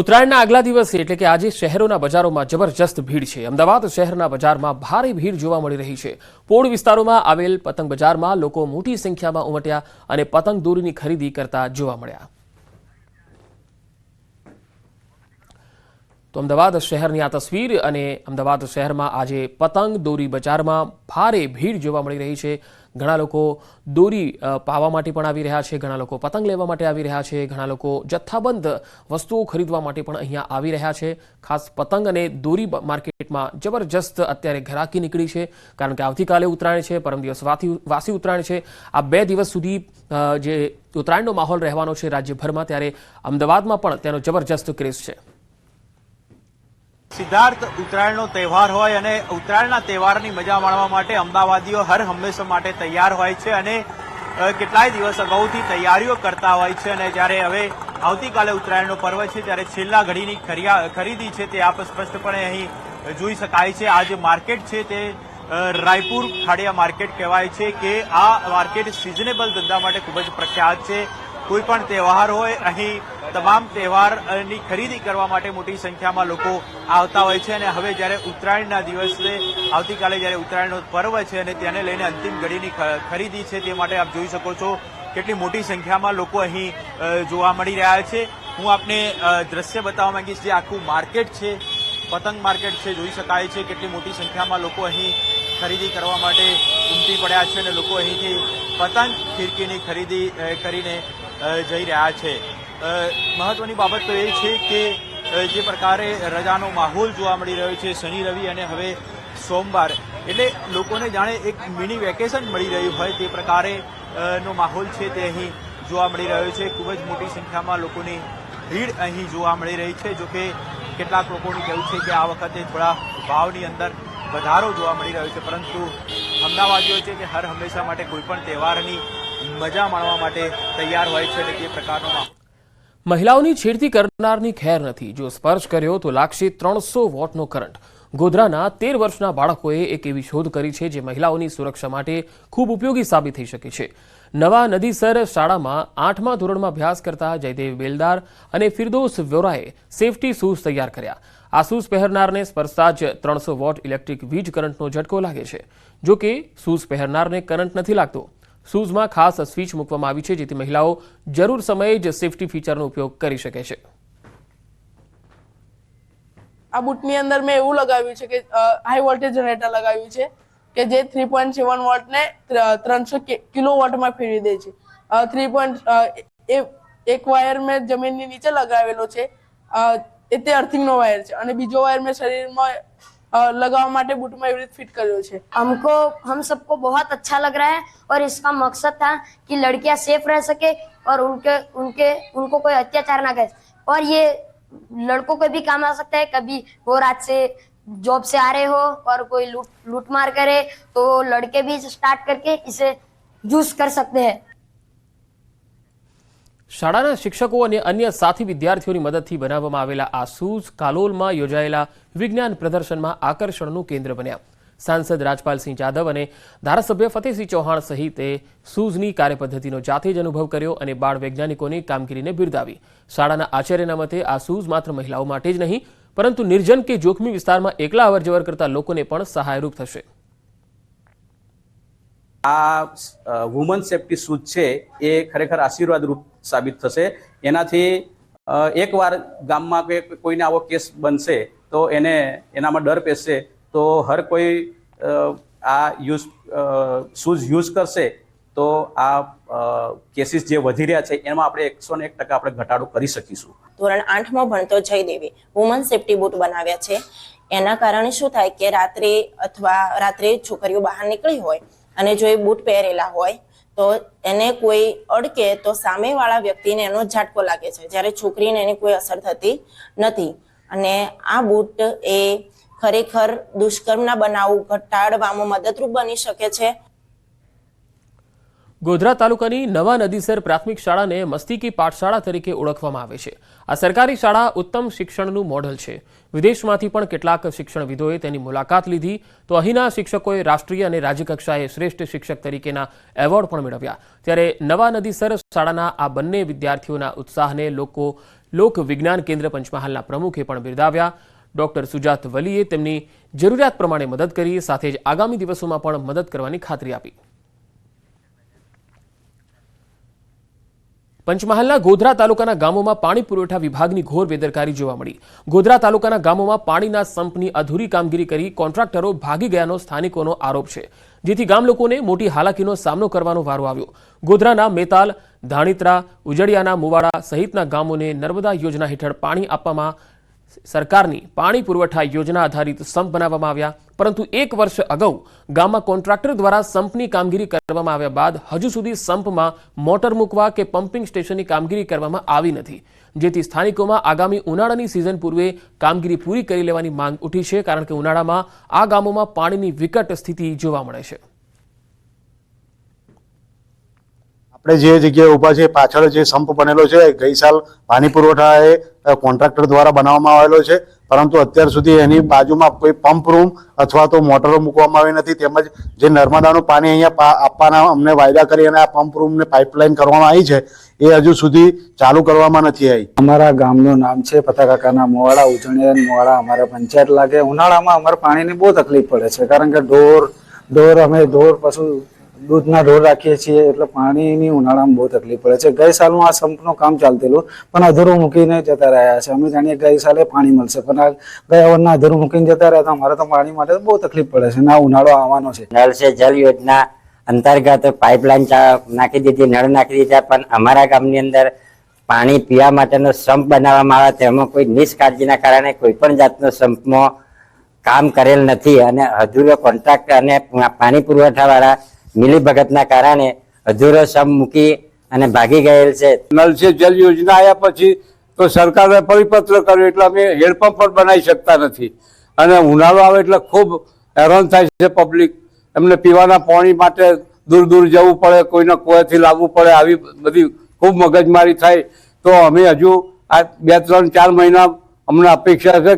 ઉત્તરાયણના આગલા દિવસે એટલે કે આજે શહેરોના બજારોમાં જબરજસ્ત ભીડ છે. અમદાવાદ શહેરના બજારમાં ભારે ભીડ જોવા મળી રહી છે. પોળ વિસ્તારોમાં આવેલ પતંગ બજારમાં લોકો મોટી સંખ્યામાં ઉમટ્યા અને પતંગ દોરીની ખરીદી કરતા જોવા મળ્યા. તો અમદાવાદ શહેરની આ તસવીર અને અમદાવાદ શહેરમાં આજે પતંગ દોરી બજારમાં ભારે ભીડ જોવા મળી રહી છે. ઘણા લોકો દોરી પાવા માટે પણ આવી રહ્યા છે, ઘણા લોકો પતંગ લેવા માટે આવી રહ્યા છે, ઘણા લોકો જથ્થાબંધ વસ્તુઓ ખરીદવા માટે પણ અહીંયા આવી રહ્યા છે. ખાસ પતંગ અને દોરી માર્કેટમાં જબરજસ્ત અત્યારે ઘરાકી નીકળી છે, કારણ કે આવતીકાલે ઉત્તરાયણ છે, પરમ દિવસ વાસી ઉત્તરાયણ છે. આ બે દિવસ સુધી જે ઉત્તરાયણનો માહોલ રહેવાનો છે રાજ્યભરમાં, ત્યારે અમદાવાદમાં પણ તેનો જબરજસ્ત ક્રેઝ છે. સિદ્ધાર્થ ઉત્તરાયણનો તહેવાર હોય અને ઉત્તરાયણના તહેવારની મજા માણવા માટે અમદાવાદીઓ હર હંમેશા માટે તૈયાર હોય છે અને કેટલાય દિવસ અગાઉથી તૈયારીઓ કરતા હોય છે અને જ્યારે હવે આવતીકાલે ઉત્તરાયણનો પર્વ છે ત્યારે છેલ્લા ઘડીની ખરીદી છે તે આપ સ્પષ્ટપણે અહીં જોઈ શકાય છે. આ જે માર્કેટ છે તે રાયપુર ખાડિયા માર્કેટ કહેવાય છે કે આ માર્કેટ સિઝનેબલ ધંધા માટે ખૂબ જ પ્રખ્યાત છે. કોઈ પણ તહેવાર હોય, અહીં તમામ તહેવારની ખરીદી કરવા માટે મોટી સંખ્યામાં લોકો આવતા હોય છે અને હવે જ્યારે ઉત્તરાયણના દિવસે આવતીકાલે જ્યારે ઉત્તરાયણનો પર્વ છે અને તેને લઈને અંતિમ ઘડીની ખરીદી છે તે માટે આપ જોઈ શકો છો કેટલી મોટી સંખ્યામાં લોકો અહીં જોવા મળી રહ્યા છે. હું આપને દ્રશ્ય બતાવવા માંગીશ જે આખું માર્કેટ છે, પતંગ માર્કેટ છે, જોઈ શકાય છે કેટલી મોટી સંખ્યામાં લોકો અહીં ખરીદી કરવા માટે ઉમટી પડ્યા છે અને લોકો અહીંથી પતંગ ફિરકીની ખરીદી કરીને જઈ રહ્યા છે. મહત્વની બાબત તો એ છે કે જે પ્રકારે રજાનો માહોલ જોવા મળી રહ્યો છે શનિ, રવિ અને હવે સોમવાર, એટલે લોકોને જાણે એક મિની વેકેશન મળી રહ્યું હોય તે પ્રકારે નો માહોલ છે તે અહીં જોવા મળી રહ્યો છે. ખૂબ જ મોટી સંખ્યામાં લોકોની ભીડ અહીં જોવા મળી રહી છે. જોકે કેટલાક લોકોનું કહેવું છે કે આ વખતે થોડા ભાવની અંદર વધારો જોવા મળી રહ્યો છે. પરંતુ અમદાવાદીઓ છે કે હર હંમેશા માટે કોઈપણ તહેવારની મજા માણવા માટે તૈયાર હોય છે અને પ્રકારનો મહિલાઓની છેડતી કરનારની ખેર નથી. જો સ્પર્શ કર્યો તો લાગશે ત્રણસો વોટનો કરંટ. ગોધરાના તેર વર્ષના બાળકોએ એક એવી શોધ કરી છે જે મહિલાઓની સુરક્ષા માટે ખૂબ ઉપયોગી સાબિત થઈ શકે છે. નવા નદીસર શાળામાં આઠમા ધોરણમાં અભ્યાસ કરતા જયદેવ બેલદાર અને ફિરદોસ વ્યોરાએ સેફટી શૂઝ તૈયાર કર્યા. આ શૂઝ પહેરનારને સ્પર્શતા જ ત્રણસો વોટ ઇલેક્ટ્રિક વીજ કરંટનો ઝટકો લાગે છે. જો કે, શૂઝ પહેરનારને કરંટ નથી લાગતો. શૂઝમાં ખાસ સ્વિચ મૂકવામાં આવી છે, જેથી મહિલાઓ જરૂર સમયે જ સેફટી ફીચરનો ઉપયોગ કરી શકે છે. આ બૂટની અંદર મેં એવું લગાવ્યું છે કે હાઈ વોલ્ટેજ જનરેટર લગાવ્યું છે કે જે થ્રી પોઈન્ટ સેવન વોટને ત્રણસો કિલો વોટમાં ફેરવી દે છે. થ્રી પોઈન્ટ એક વાયર મેં જમીનની નીચે લગાવેલો છે. એ તે અર્થિંગનો વાયર છે અને બીજો વાયર મેં શરીરમાં અ, લગાવવા માટે બૂટમાં એવી રીતે ફિટ કર્યો છે हमको हम सबको बहुत अच्छा लग रहा है और इसका मकसद था कि लड़कियां सेफ रह सके और उनके उनके उनको कोई अत्याचार ना करे और ये लड़कों को भी काम आ सकता है कभी वो रात से जॉब से आ रहे हो और कोई लूट लूटमार करे तो लड़के भी स्टार्ट करके इसे यूज कर सकते हैं શાળાના શિક્ષકો અને અન્ય સાથી વિદ્યાર્થીઓની મદદથી બનાવવામાં આવેલા આ શૂઝ કાલોલમાં યોજાયેલા વિજ્ઞાન પ્રદર્શનમાં આકર્ષણનું કેન્દ્ર બન્યા. સાંસદ રાજપાલસિંહ જાદવ અને ધારાસભ્ય ફતેહસિંહ ચૌહાણ સહિતે શૂઝની કાર્યપદ્ધતિનો જાતે જ અનુભવ કર્યો અને બાળ વૈજ્ઞાનિકોની કામગીરીને બિરદાવી. શાળાના આચાર્યના મતે આ શૂઝ માત્ર મહિલાઓ માટે જ નહીં, પરંતુ નિર્જન કે જોખમી વિસ્તારમાં એકલા અવરજવર કરતા લોકોને પણ સહાયરૂપ થશે. આ વુમન સેફ્ટી શૂઝ છે એ ખરેખર આશીર્વાદરૂપ સાબિત થશે. એનાથી એકવાર ગામમાં કે કોઈને આવો કેસ બનશે, તો એને, એનામાં ડર પેસશે, તો હર કોઈ આ યુઝ શૂઝ યુઝ કરશે, તો આ કેસીસ જે વધી રહ્યા છે, એમાં આપણે એકસો ને એક ટકા આપણે ઘટાડો કરી શકીશું. ધોરણ આઠમાં ભણતો જયદેવે વુમન સેફટી બૂટ બનાવ્યા છે. એના કારણે શું થાય કે રાત્રે અથવા રાત્રે છોકરીઓ બહાર નીકળી હોય અને જો એ બૂટ પહેરેલા હોય તો એને કોઈ અડકે તો સામેવાળા વ્યક્તિને એનો ઝાટકો લાગે છે. જ્યારે છોકરીને એની કોઈ અસર થતી નથી. અને આ બૂટ એ ખરેખર દુષ્કર્મના બનાવ ઘટાડવામાં મદદરૂપ બની શકે છે. ગોધરા તાલુકાની નવા નદીસર પ્રાથમિક શાળાને મસ્તીકી પાઠશાળા તરીકે ઓળખવામાં આવે છે. આ સરકારી શાળા ઉત્તમ શિક્ષણનું મોડલ છે. વિદેશમાંથી પણ કેટલાક શિક્ષણવિદોએ તેની મુલાકાત લીધી. તો અહીંના શિક્ષકોએ રાષ્ટ્રીય અને રાજ્યકક્ષાએ શ્રેષ્ઠ શિક્ષક તરીકેના એવોર્ડ પણ મેળવ્યા. ત્યારે નવા નદીસર શાળાના આ બંને વિદ્યાર્થીઓના ઉત્સાહને લોકો લોક વિજ્ઞાન કેન્દ્ર પંચમહાલના પ્રમુખે પણ બિરદાવ્યા. ડોક્ટર સુજાત વલીએ તેમની જરૂરિયાત પ્રમાણે મદદ કરી, સાથે જ આગામી દિવસોમાં પણ મદદ કરવાની ખાતરી આપી. પંચમહાલના ગોધરા તાલુકાના ગામોમાં પાણી પુરવઠા વિભાગની ઘોર બેદરકારી જોવા મળી. ગોધરા તાલુકાના ગામોમાં પાણીના સંપની અધૂરી કામગીરી કરી કોન્ટ્રાક્ટરો ભાગી ગયાનો સ્થાનિકોનો આરોપ છે, જેથી ગામ લોકોને મોટી હાલાકીનો સામનો કરવાનો વારો આવ્યો. ગોધરાના મેતાલ, ધાણીત્રા ઉજડિયાના મુવાડા સહિતના ગામોને નર્મદા યોજના હેઠળ પાણી આપવામાં સરકારની પાણી પુરવઠા યોજના આધારિત સંપ બનાવવામાં આવ્યા, પરંતુ એક વર્ષ અગાઉ ગામમાં કોન્ટ્રાક્ટર દ્વારા સંપની કામગીરી કરવામાં આવ્યા બાદ હજુ સુધી સંપમાં મોટર મૂકવા કે પમ્પિંગ સ્ટેશનની કામગીરી કરવામાં આવી નથી. જેથી સ્થાનિકોમાં આગામી ઉનાળાની સિઝન પૂર્વે કામગીરી પૂરી કરી લેવાની માંગ ઉઠી છે, કારણ કે ઉનાળામાં આ ગામોમાં પાણીની વિકટ સ્થિતિ જોવા મળે છે. આપણે જે જગ્યાએ ઊભા છે પાછળ જે સંપ બનેલો છે, ગઈ સાલ પાણી પુરવઠા એ કોન્ટ્રાક્ટર દ્વારા બનાવવામાં આવેલો છે. પરંતુ અત્યાર સુધી એની બાજુમાં કોઈ પંપ રૂમ અથવા તો મોટરો મૂકવામાં આવી નથી. તેમજ જે નર્મદાનું પાણી અહીંયા આપવાના અમને વાયદા કરી અને આ પંપ રૂમને પાઇપલાઇન કરવામાં આવી છે, એ હજુ સુધી ચાલુ કરવામાં નથી આવી. અમારા ગામનું નામ છે પતાકાકાના મોવાડા, ઉજણિયા મોવાડા અમારા પંચાયત લાગે. ઉનાળામાં અમારે પાણીની બહુ તકલીફ પડે છે. કારણ કે ઢોર ઢોર અમે, ઢોર પશુ દૂધના ઢોર રાખીએ છીએ એટલે પાણીની ઉનાળામાં બહુ તકલીફ પડે છે. ગઈ સાલનું આ સંપનું કામ ચાલતેલું પણ અધૂરું મૂકીને જતા રહ્યા છે. અમે જાણીએ ગઈ સાલે પાણી મળશે, પણ આ ગયા વર્ષના અધૂરું મૂકીને જતા રહ્યા તો અમારે તો પાણી માટે બહુ તકલીફ પડે છે. ના ઉનાળો આવવાનો છે. નળ છે, જલ યોજના અંતર્ગત પાઇપલાઇન નાખી દીધી, નળ નાખી દીધા, પણ અમારા ગામની અંદર પાણી પીવા માટેનો સંપ બનાવવામાં આવે, તેમાં કોઈ નિષ્કાળજીના કારણે કોઈ પણ જાતનો સંપમાં કામ કરેલ નથી. અને અધૂરો કોન્ટ્રાક્ટ અને પાણી પુરવઠાવાળા મિલીભગતના કારણે અધૂરો શબ મૂકી અને ભાગી ગયેલ છે. નલ સે જલ યોજના આવ્યા પછી તો સરકારે પરિપત્ર કર્યો, એટલે અમે હેડપંપ પણ બનાવી શકતા નથી. અને ઉનાળો આવે એટલે ખૂબ હેરાન થાય છે પબ્લિક. એમને પીવાના પાણી માટે દૂર દૂર જવું પડે, કોઈને કુવાથી લાવવું પડે, આવી બધી ખૂબ મગજમારી થાય. તો અમે હજુ આ બે, ત્રણ, ચાર મહિના અમને અપેક્ષા છે